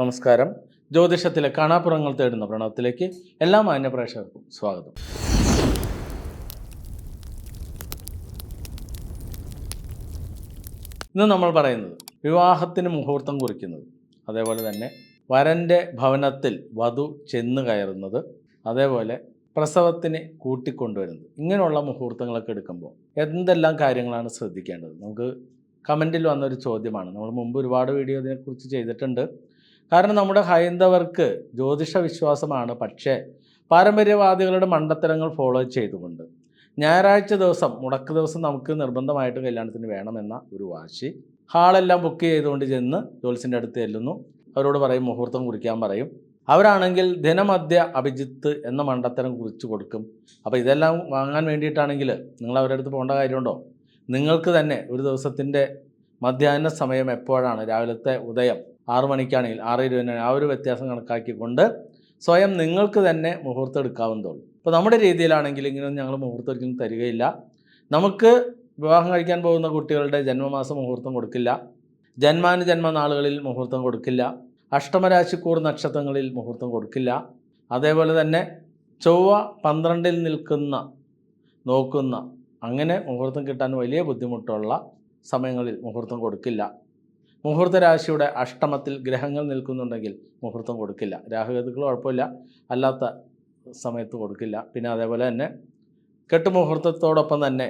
നമസ്കാരം. ജ്യോതിഷത്തിലെ കാണാപ്പുറങ്ങൾ തേടുന്ന പ്രണവത്തിലേക്ക് എല്ലാ മാന്യ പ്രേക്ഷകർക്കും സ്വാഗതം. ഇന്ന് നമ്മൾ പറയുന്നത് വിവാഹത്തിന് മുഹൂർത്തം കുറിക്കുന്നത്. അതേപോലെ തന്നെ വരന്റെ ഭവനത്തിൽ വധു ചെന്ന് കയറുന്നത്. അതേപോലെ പ്രസവത്തിന് കൂട്ടിക്കൊണ്ടുവരുന്നത്. ഇങ്ങനെയുള്ള മുഹൂർത്തങ്ങളൊക്കെ എടുക്കുമ്പോൾ എന്തെല്ലാം കാര്യങ്ങളാണ് ശ്രദ്ധിക്കേണ്ടത്? നമുക്ക് കമന്റിൽ വന്നൊരു ചോദ്യമാണ്. നമ്മൾ മുമ്പ് ഒരുപാട് വീഡിയോ ഇതിനെക്കുറിച്ച് ചെയ്തിട്ടുണ്ട്. കാരണം നമ്മുടെ ഹൈന്ദവർക്ക് ജ്യോതിഷ വിശ്വാസമാണ് പക്ഷേ പാരമ്പര്യവാദികളുടെ മണ്ടത്തരങ്ങൾ ഫോളോ ചെയ്തുകൊണ്ട് ഞായറാഴ്ച ദിവസം മുടക്ക് ദിവസം നമുക്ക് നിർബന്ധമായിട്ട് കല്യാണത്തിന് വേണമെന്ന ഒരു വാശി ഹാളെല്ലാം ബുക്ക് ചെയ്തുകൊണ്ട് ചെന്ന് ജോത്സ്യന്റെ അടുത്ത് ചെല്ലുന്നു. അവരോട് പറയും മുഹൂർത്തം കുറിക്കാൻ പറയും. അവരാണെങ്കിൽ ദിനമധ്യ അഭിജിത്ത് എന്ന മണ്ടത്തരം കുറിച്ച് കൊടുക്കും. അപ്പോൾ ഇതെല്ലാം വാങ്ങാൻ വേണ്ടിയിട്ടാണെങ്കിൽ നിങ്ങൾ അവരുടെ അടുത്ത് പോകേണ്ട കാര്യമുണ്ടോ? നിങ്ങൾക്ക് തന്നെ ഒരു ദിവസത്തിന്റെ മധ്യാഹ്ന സമയം എപ്പോഴാണ്? രാവിലത്തെ ഉദയം. ആറു മണിക്കാണെങ്കിൽ ആറ് ഇരുപതിനാണ് ആ ഒരു വ്യത്യാസം കണക്കാക്കിക്കൊണ്ട് സ്വയം നിങ്ങൾക്ക് തന്നെ മുഹൂർത്തം എടുക്കാവുന്നതുള്ളൂ. ഇപ്പോൾ നമ്മുടെ രീതിയിലാണെങ്കിൽ ഇങ്ങനെയൊന്നും ഞങ്ങൾ മുഹൂർത്തം ഒരിക്കലും തരികയില്ല. നമുക്ക് വിവാഹം കഴിക്കാൻ പോകുന്ന കുട്ടികളുടെ ജന്മമാസ മുഹൂർത്തം കൊടുക്കില്ല. ജന്മാനുജന്മ നാളുകളിൽ മുഹൂർത്തം കൊടുക്കില്ല. അഷ്ടമരാശിക്കൂർ നക്ഷത്രങ്ങളിൽ മുഹൂർത്തം കൊടുക്കില്ല. അതേപോലെ തന്നെ ചൊവ്വ പന്ത്രണ്ടിൽ നിൽക്കുന്ന നോക്കുന്ന അങ്ങനെ മുഹൂർത്തം കിട്ടാൻ വലിയ ബുദ്ധിമുട്ടുള്ള സമയങ്ങളിൽ മുഹൂർത്തം കൊടുക്കില്ല. മുഹൂർത്ത രാശിയുടെ അഷ്ടമത്തിൽ ഗ്രഹങ്ങൾ നിൽക്കുന്നുണ്ടെങ്കിൽ മുഹൂർത്തം കൊടുക്കില്ല. രാഹുഗതുക്കൾ കുഴപ്പമില്ല. അല്ലാത്ത സമയത്ത് കൊടുക്കില്ല. പിന്നെ അതേപോലെ തന്നെ കെട്ടുമുഹൂർത്തത്തോടൊപ്പം തന്നെ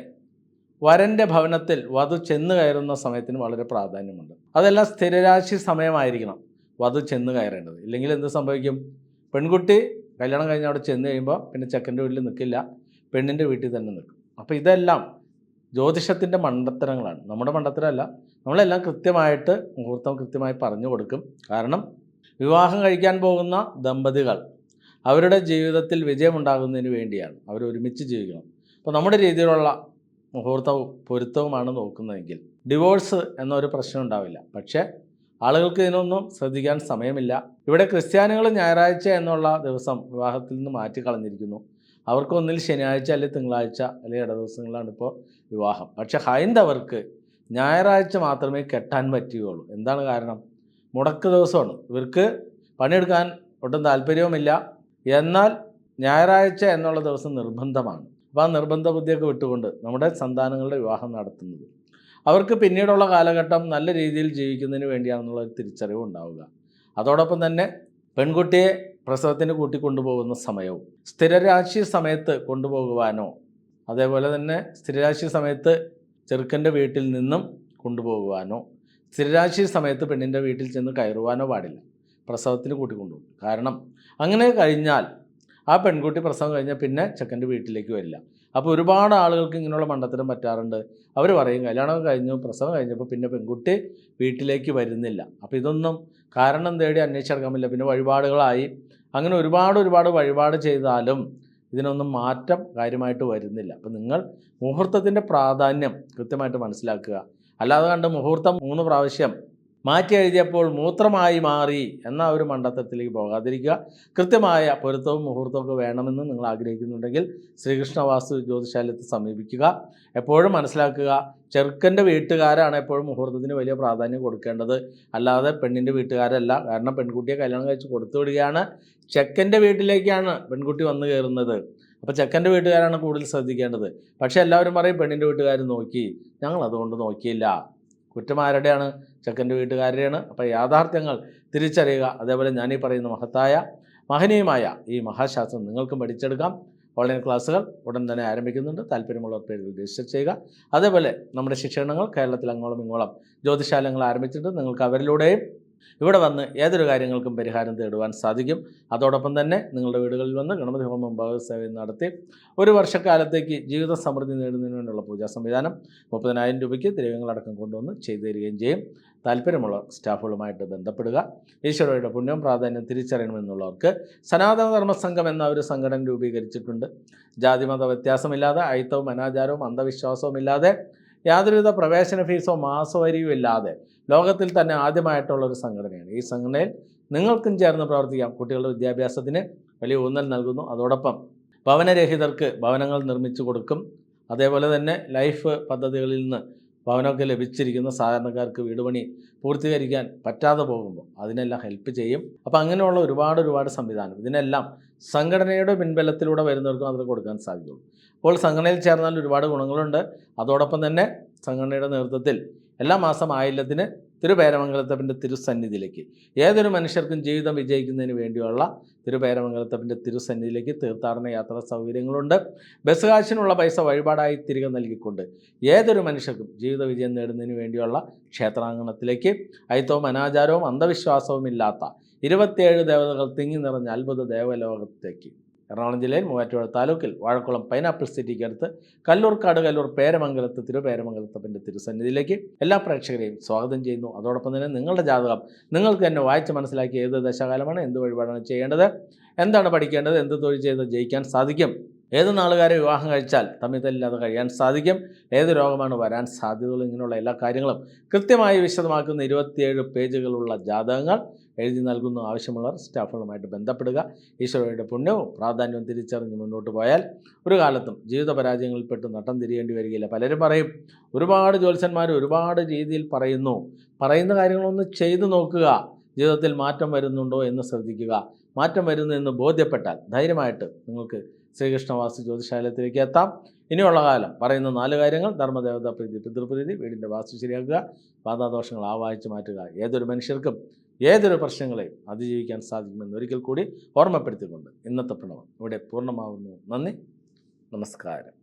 വരന്റെ ഭവനത്തിൽ വധു ചെന്ന് കയറുന്ന സമയത്തിന് വളരെ പ്രാധാന്യമുണ്ട്. അതെല്ലാം സ്ഥിരരാശി സമയമായിരിക്കണം വധു ചെന്ന് കയറേണ്ടത്. ഇല്ലെങ്കിൽ എന്ത് സംഭവിക്കും? പെൺകുട്ടി കല്യാണം കഴിഞ്ഞ് അവിടെ ചെന്ന് കഴിയുമ്പോൾ പിന്നെ ചെക്കന്റെ വീട്ടിൽ നിൽക്കില്ല. പെണ്ണിന്റെ വീട്ടിൽ തന്നെ നിൽക്കും. അപ്പോൾ ഇതെല്ലാം ജ്യോതിഷത്തിന്റെ മണ്ടത്തരങ്ങളാണ്. നമ്മുടെ മണ്ടത്തരമല്ല. നമ്മളെല്ലാം കൃത്യമായിട്ട് മുഹൂർത്തം കൃത്യമായി പറഞ്ഞു കൊടുക്കും. കാരണം വിവാഹം കഴിക്കാൻ പോകുന്ന ദമ്പതികൾ അവരുടെ ജീവിതത്തിൽ വിജയമുണ്ടാകുന്നതിന് വേണ്ടിയാണ്. അവർ ഒരുമിച്ച് ജീവിക്കണം. അപ്പോൾ നമ്മുടെ രീതിയിലുള്ള മുഹൂർത്തവും പൊരുത്തവുമാണ് നോക്കുന്നതെങ്കിൽ ഡിവോഴ്സ് എന്നൊരു പ്രശ്നം ഉണ്ടാവില്ല. പക്ഷേ ആളുകൾക്ക് ഇതിനൊന്നും ശ്രദ്ധിക്കാൻ സമയമില്ല. ഇവിടെ ക്രിസ്ത്യാനികൾ ഞായറാഴ്ച എന്നുള്ള ദിവസം വിവാഹത്തിൽ നിന്ന് മാറ്റി കളഞ്ഞിരിക്കുന്നു അവർക്ക് ഒന്നിൽ ശനിയാഴ്ച അല്ലെങ്കിൽ തിങ്കളാഴ്ച അല്ലെങ്കിൽ ഇട ദിവസങ്ങളാണ് ഇപ്പോൾ വിവാഹം. പക്ഷെ ഹൈന്ദവർക്ക് ഞായറാഴ്ച മാത്രമേ കെട്ടാൻ പറ്റുകയുള്ളൂ. എന്താണ് കാരണം? മുടക്ക് ദിവസമാണ്. ഇവർക്ക് പണിയെടുക്കാൻ ഒട്ടും താല്പര്യവുമില്ല. എന്നാൽ ഞായറാഴ്ച എന്നുള്ള ദിവസം നിർബന്ധമാണ്. അപ്പോൾ ആ നിർബന്ധ ബുദ്ധിയൊക്കെ വിട്ടുകൊണ്ട് നമ്മുടെ സന്താനങ്ങളുടെ വിവാഹം നടത്തുന്നത്. അവർക്ക് പിന്നീടുള്ള കാലഘട്ടം നല്ല രീതിയിൽ ജീവിക്കുന്നതിന് വേണ്ടിയാണെന്നുള്ള ഒരു തിരിച്ചറിവ് ഉണ്ടാവുക. അതോടൊപ്പം തന്നെ പെൺകുട്ടിയെ പ്രസവത്തിന് കൂട്ടിക്കൊണ്ടുപോകുന്ന സമയവും സ്ഥിരരാശി സമയത്ത് കൊണ്ടുപോകുവാനോ അതേപോലെ തന്നെ സ്ഥിരരാശി സമയത്ത് ചെറുക്കന്റെ വീട്ടിൽ നിന്നും കൊണ്ടുപോകുവാനോ സ്ഥിരരാശി സമയത്ത് പെണ്ണിന്റെ വീട്ടിൽ ചെന്ന് കയറുവാനോ പാടില്ല. പ്രസവത്തിന് കൂട്ടിക്കൊണ്ടുപോകും. കാരണം അങ്ങനെ കഴിഞ്ഞാൽ ആ പെൺകുട്ടി പ്രസവം കഴിഞ്ഞാൽ പിന്നെ ചെക്കന്റെ വീട്ടിലേക്ക് വരില്ല. അപ്പോൾ ഒരുപാട് ആളുകൾക്ക് ഇങ്ങനെയുള്ള മണ്ടത്തരം പറ്റാറുണ്ട്. അവർ പറയും കല്യാണം കഴിഞ്ഞു പ്രസവം കഴിഞ്ഞപ്പോൾ പിന്നെ പെൺകുട്ടി വീട്ടിലേക്ക് വരുന്നില്ല. അപ്പോൾ ഇതൊന്നും കാരണം തേടി അന്വേഷിച്ചെടുക്കാൻ പറ്റില്ല പിന്നെ വഴിപാടുകളായി. അങ്ങനെ ഒരുപാട് ഒരുപാട് വഴിപാട് ചെയ്താലും ഇതിനൊന്നും മാറ്റം കാര്യമായിട്ട് വരുന്നില്ല. അപ്പം നിങ്ങൾ മുഹൂർത്തത്തിന്റെ പ്രാധാന്യം കൃത്യമായിട്ട് മനസ്സിലാക്കുക. അല്ലാതെ കണ്ട് മുഹൂർത്തം മൂന്ന് പ്രാവശ്യം മാറ്റി എഴുതിയപ്പോൾ മൂത്രമായി മാറി എന്ന ഒരു മണ്ടത്തരത്തിലേക്ക് പോകാതിരിക്കുക. കൃത്യമായ പൊരുത്തവും മുഹൂർത്തവും ഒക്കെ വേണമെന്ന് നിങ്ങൾ ആഗ്രഹിക്കുന്നുണ്ടെങ്കിൽ ശ്രീകൃഷ്ണ വാസ്തു ജ്യോതിശാലയത്തെ സമീപിക്കുക. എപ്പോഴും മനസ്സിലാക്കുക ചെറുക്കന്റെ വീട്ടുകാരാണ് എപ്പോഴും മുഹൂർത്തത്തിന് വലിയ പ്രാധാന്യം കൊടുക്കേണ്ടത്. അല്ലാതെ പെണ്ണിന്റെ വീട്ടുകാരല്ല. കാരണം പെൺകുട്ടിയെ കല്യാണം കഴിച്ച് കൊടുത്തു വിടുകയാണ്. ചെക്കന്റെ വീട്ടിലേക്കാണ് പെൺകുട്ടി വന്നു കയറുന്നത്. അപ്പോൾ ചെക്കന്റെ വീട്ടുകാരാണ് കൂടുതൽ ശ്രദ്ധിക്കേണ്ടത്. പക്ഷേ എല്ലാവരും പറയും പെണ്ണിന്റെ വീട്ടുകാർ നോക്കി. ഞങ്ങൾ അതുകൊണ്ട് നോക്കിയില്ല. കുറ്റം ആരുടെയാണ് ചെക്കന്റെ വീട്ടുകാരുടെയാണ്. അപ്പോൾ യാഥാർത്ഥ്യങ്ങൾ തിരിച്ചറിയുക. അതേപോലെ ഞാനീ പറയുന്ന മഹത്തായ മഹനീയമായ ഈ മഹാശാസ്ത്രം നിങ്ങൾക്കും പഠിച്ചെടുക്കാം. ഓൺലൈൻ ക്ലാസ്സുകൾ ഉടൻ തന്നെ ആരംഭിക്കുന്നുണ്ട്. താല്പര്യമുള്ളവർ പേരിൽ രജിസ്റ്റർ ചെയ്യുക. അതേപോലെ നമ്മുടെ ശിക്ഷണങ്ങൾ കേരളത്തിൽ അങ്ങോളം ഇങ്ങോളം ജ്യോതിശാലങ്ങൾ ആരംഭിച്ചിട്ട് നിങ്ങൾക്ക് അവരിലൂടെയും ഇവിടെ വന്ന് ഏതൊരു കാര്യങ്ങൾക്കും പരിഹാരം തേടുവാൻ സാധിക്കും. അതോടൊപ്പം തന്നെ നിങ്ങളുടെ വീടുകളിൽ വന്ന് ഗണപതി ഹോമം ഭഗവത്സേവയും നടത്തി ഒരു വർഷക്കാലത്തേക്ക് ജീവിത സമൃദ്ധി നേടുന്നതിന് വേണ്ടിയുള്ള പൂജാ സംവിധാനം മുപ്പതിനായിരം രൂപയ്ക്ക് ദ്രവ്യങ്ങളടക്കം കൊണ്ടുവന്ന് ചെയ്തു തരികയും ചെയ്യും. താല്പര്യമുള്ള സ്റ്റാഫുകളുമായിട്ട് ബന്ധപ്പെടുക. ഈശ്വരയുടെ പുണ്യം പ്രാധാന്യം തിരിച്ചറിയണമെന്നുള്ളവർക്ക് സനാതന ധർമ്മ സംഘം എന്ന ഒരു സംഘടന രൂപീകരിച്ചിട്ടുണ്ട്. ജാതിമത വ്യത്യാസമില്ലാതെ അയിത്തവും അനാചാരവും അന്ധവിശ്വാസവും ഇല്ലാതെ യാതൊരുവിധ പ്രവേശന ഫീസോ മാസവരിയോ ഇല്ലാതെ ലോകത്തിൽ തന്നെ ആദ്യമായിട്ടുള്ള ഒരു സംഘടനയാണ്. ഈ സംഘടനയിൽ നിങ്ങൾക്കും ചേർന്ന് പ്രവർത്തിക്കാം. കുട്ടികളുടെ വിദ്യാഭ്യാസത്തിന് വലിയ ഊന്നൽ നൽകുന്നു. അതോടൊപ്പം ഭവനരഹിതർക്ക് ഭവനങ്ങൾ നിർമ്മിച്ചു കൊടുക്കും. അതേപോലെ തന്നെ ലൈഫ് പദ്ധതികളിൽ നിന്ന് ഭവനമൊക്കെ ലഭിച്ചിരിക്കുന്ന സാധാരണക്കാർക്ക് വീട് പണി പൂർത്തീകരിക്കാൻ പറ്റാതെ പോകുമ്പോൾ അതിനെല്ലാം ഹെൽപ്പ് ചെയ്യും. അപ്പോൾ അങ്ങനെയുള്ള ഒരുപാട് ഒരുപാട് സംവിധാനം ഇതിനെല്ലാം സംഘടനയുടെ പിൻബലത്തിലൂടെ വരുന്നവർക്ക് മാത്രമേ കൊടുക്കാൻ സാധിക്കുള്ളൂ അപ്പോൾ സംഘടനയിൽ ചേർന്നാൽ ഒരുപാട് ഗുണങ്ങളുണ്ട്. അതോടൊപ്പം തന്നെ സംഘടനയുടെ നേതൃത്വത്തിൽ എല്ലാ മാസം ആയില്ലത്തിന് തിരുപേരമംഗലത്തപ്പന്റെ തിരുസന്നിധിയിലേക്ക് ഏതൊരു മനുഷ്യർക്കും ജീവിതം വിജയിക്കുന്നതിന് വേണ്ടിയുള്ള തിരുപേരമംഗലത്തപ്പന്റെ തിരുസന്നിധിയിലേക്ക് തീർത്ഥാടന യാത്രാ സൗകര്യങ്ങളുണ്ട്. ബസ് കാശിനുള്ള പൈസ വഴിപാടായി തിരികെ നൽകിക്കൊണ്ട് ഏതൊരു മനുഷ്യർക്കും ജീവിത വിജയം നേടുന്നതിന് വേണ്ടിയുള്ള ക്ഷേത്രാങ്കണത്തിലേക്ക് അയിത്തവും അനാചാരവും അന്ധവിശ്വാസവും ഇല്ലാത്ത ഇരുപത്തിയേഴ് ദേവതകൾ തിങ്ങി നിറഞ്ഞ അത്ഭുത ദേവലോകത്തേക്ക്. എറണാകുളം ജില്ലയിൽ മൂവാറ്റുപുഴ താലൂക്കിൽ വാഴക്കുളം പൈനാപ്പിൾ സിറ്റിക്ക് അടുത്ത് കല്ലൂർക്കാട് കല്ലൂർ പേരമംഗലത്ത് തിരുപേരമംഗലത്തപ്പന്റെ തിരുസന്നിധിയിലേക്ക് എല്ലാ പ്രേക്ഷകരെയും സ്വാഗതം ചെയ്യുന്നു. അതോടൊപ്പം തന്നെ നിങ്ങളുടെ ജാതകം നിങ്ങൾക്ക് തന്നെ വായിച്ച് മനസ്സിലാക്കി ഏത് ദശകാലമാണ് എന്ത് വഴിപാടാണ് ചെയ്യേണ്ടത് എന്താണ് പഠിക്കേണ്ടത് എന്ത് തൊഴിൽ ചെയ്ത് ജയിക്കാൻ സാധിക്കും? ഏത് നാളുകാരെ വിവാഹം കഴിച്ചാൽ തമ്മിൽ തല്ലില്ലാതെ കഴിയാൻ സാധിക്കും? ഏത് രോഗമാണ് വരാൻ സാധ്യതകൾ ഇങ്ങനെയുള്ള എല്ലാ കാര്യങ്ങളും കൃത്യമായി വിശദമാക്കുന്ന ഇരുപത്തിയേഴ് പേജുകളുള്ള ജാതകങ്ങൾ എഴുതി നൽകുന്ന ആവശ്യമുള്ളവർ സ്റ്റാഫുകളുമായിട്ട് ബന്ധപ്പെടുക. ഈശ്വരയുടെ പുണ്യവും പ്രാധാന്യവും തിരിച്ചറിഞ്ഞ് മുന്നോട്ട് പോയാൽ ഒരു കാലത്തും ജീവിത പരാജയങ്ങളിൽപ്പെട്ട് നട്ടം തിരിയേണ്ടി വരികയില്ല. പലരും പറയും ഒരുപാട് ജ്യോത്സ്യന്മാർ ഒരുപാട് രീതിയിൽ പറയുന്നു. പറയുന്ന കാര്യങ്ങളൊന്ന് ചെയ്തു നോക്കുക. ജീവിതത്തിൽ മാറ്റം വരുന്നുണ്ടോ എന്ന് ശ്രദ്ധിക്കുക. മാറ്റം വരുന്നു എന്ന് ബോധ്യപ്പെട്ടാൽ ധൈര്യമായിട്ട് നിങ്ങൾക്ക് ശ്രീകൃഷ്ണവാസു ജ്യോതിശാലയത്തിലേക്ക് എത്താം. ഇനിയുള്ള കാലം പറയുന്ന നാല് കാര്യങ്ങൾ. ധർമ്മദേവത പ്രീതി പിതൃപ്രീതി വീടിന്റെ വാസ്തു ശരിയാക്കുക പാതാദോഷങ്ങൾ ആവാഹിച്ച് മാറ്റുക. ഏതൊരു മനുഷ്യർക്കും ഏതൊരു പ്രശ്നങ്ങളെയും അതിജീവിക്കാൻ സാധിക്കുമെന്ന് ഒരിക്കൽ കൂടി ഓർമ്മപ്പെടുത്തിക്കൊണ്ട് ഇന്നത്തെ പ്രണവം ഇവിടെ പൂർണമാവുന്നു. നന്ദി. നമസ്കാരം.